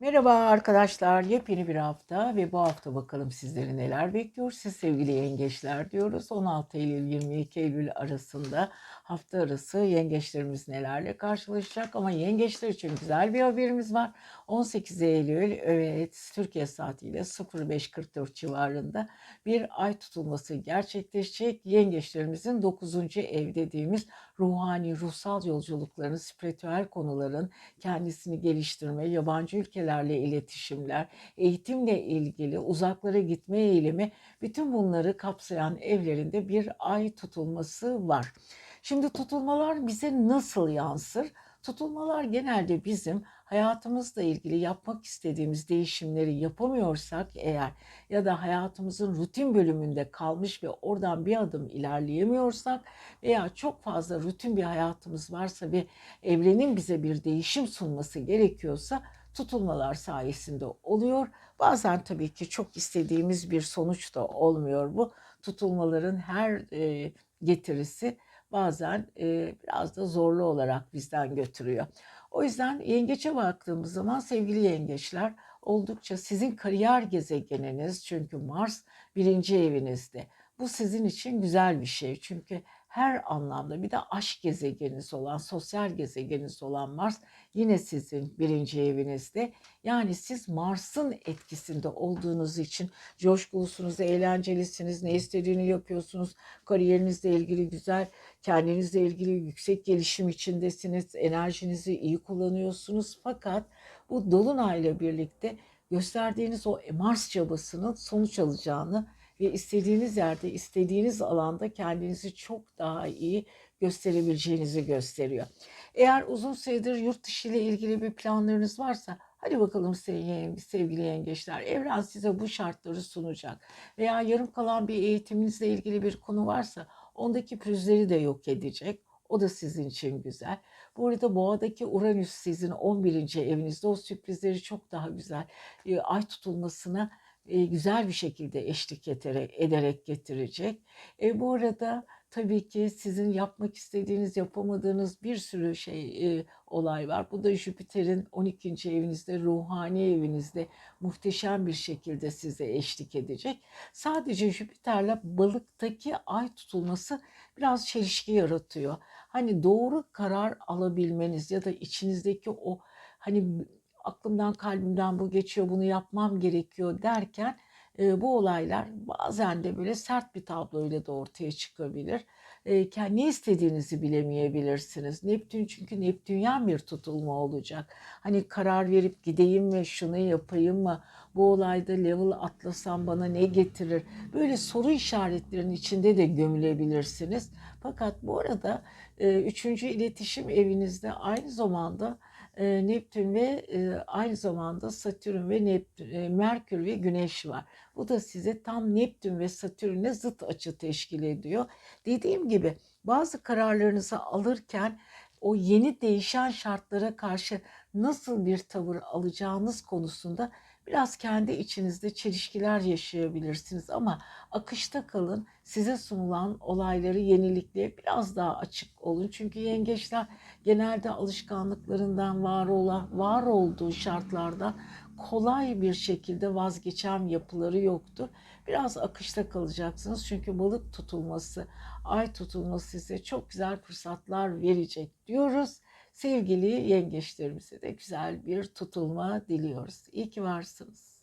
Merhaba arkadaşlar, yepyeni bir hafta ve bu hafta bakalım sizleri neler bekliyor. Siz sevgili yengeçler diyoruz. 16 Eylül 22 Eylül arasında hafta arası yengeçlerimiz nelerle karşılaşacak ama yengeçler için güzel bir haberimiz var. 18 Eylül evet Türkiye saatiyle 05.44 civarında bir ay tutulması gerçekleşecek. Yengeçlerimizin 9. ev dediğimiz ruhani, ruhsal yolculukların, spiritüel konuların kendisini geliştirme, yabancı ülkelerle iletişimler, eğitimle ilgili uzaklara gitme eğilimi bütün bunları kapsayan evlerinde bir ay tutulması var. Şimdi tutulmalar bize nasıl yansır? Tutulmalar genelde bizim hayatımızla ilgili yapmak istediğimiz değişimleri yapamıyorsak eğer ya da hayatımızın rutin bölümünde kalmış ve oradan bir adım ilerleyemiyorsak veya çok fazla rutin bir hayatımız varsa ve evrenin bize bir değişim sunması gerekiyorsa tutulmalar sayesinde oluyor. Bazen tabii ki çok istediğimiz bir sonuç da olmuyor bu. Tutulmaların her e, getirisi bazen e, biraz da zorlu olarak bizden götürüyor. O yüzden yengeçe baktığımız zaman sevgili yengeçler oldukça sizin kariyer gezegeniniz çünkü Mars birinci evinizde. Bu sizin için güzel bir şey çünkü her anlamda bir de aşk gezegeniniz olan, sosyal gezegeniniz olan Mars yine sizin birinci evinizde. Yani siz Mars'ın etkisinde olduğunuz için coşkulusunuz, eğlencelisiniz, ne istediğini yapıyorsunuz, kariyerinizle ilgili güzel, kendinizle ilgili yüksek gelişim içindesiniz, enerjinizi iyi kullanıyorsunuz. Fakat bu dolunayla birlikte gösterdiğiniz o Mars çabasının sonuç alacağını ve istediğiniz yerde, istediğiniz alanda kendinizi çok daha iyi gösterebileceğinizi gösteriyor. Eğer uzun süredir yurt dışı ile ilgili bir planlarınız varsa hadi bakalım sevgili yengeçler evren size bu şartları sunacak. Veya yarım kalan bir eğitiminizle ilgili bir konu varsa ondaki pürüzleri de yok edecek. O da sizin için güzel. Bu arada boğadaki Uranüs sizin 11. evinizde o sürprizleri çok daha güzel. Ay tutulmasına güzel bir şekilde eşlik ederek getirecek. E, bu arada tabii ki sizin yapmak istediğiniz, yapamadığınız bir sürü şey e, olay var. Bu da Jüpiter'in 12. evinizde, ruhani evinizde muhteşem bir şekilde size eşlik edecek. Sadece Jüpiter'le balıktaki ay tutulması biraz çelişki yaratıyor. Hani doğru karar alabilmeniz ya da içinizdeki o hani aklımdan kalbimden bu geçiyor bunu yapmam gerekiyor derken e, bu olaylar bazen de böyle sert bir tabloyla da ortaya çıkabilir. E, ne istediğinizi bilemeyebilirsiniz. Neptün çünkü Neptünyen bir tutulma olacak. Hani karar verip gideyim mi şunu yapayım mı bu olayda level atlasam bana ne getirir? Böyle soru işaretlerinin içinde de gömülebilirsiniz. Fakat bu arada e, üçüncü iletişim evinizde aynı zamanda Neptün ve aynı zamanda Satürn ve Neptün, Merkür ve Güneş var. Bu da size tam Neptün ve Satürn'e zıt açı teşkil ediyor. Dediğim gibi bazı kararlarınızı alırken o yeni değişen şartlara karşı nasıl bir tavır alacağınız konusunda biraz kendi içinizde çelişkiler yaşayabilirsiniz ama akışta kalın. Size sunulan olayları yenilikliğe biraz daha açık olun. Çünkü yengeçler genelde alışkanlıklarından var olan, var olduğu şartlarda kolay bir şekilde vazgeçen yapıları yoktur. Biraz akışta kalacaksınız çünkü balık tutulması, ay tutulması size çok güzel fırsatlar verecek diyoruz. Sevgili yengeçlerimize de güzel bir tutulma diliyoruz. İyi ki varsınız.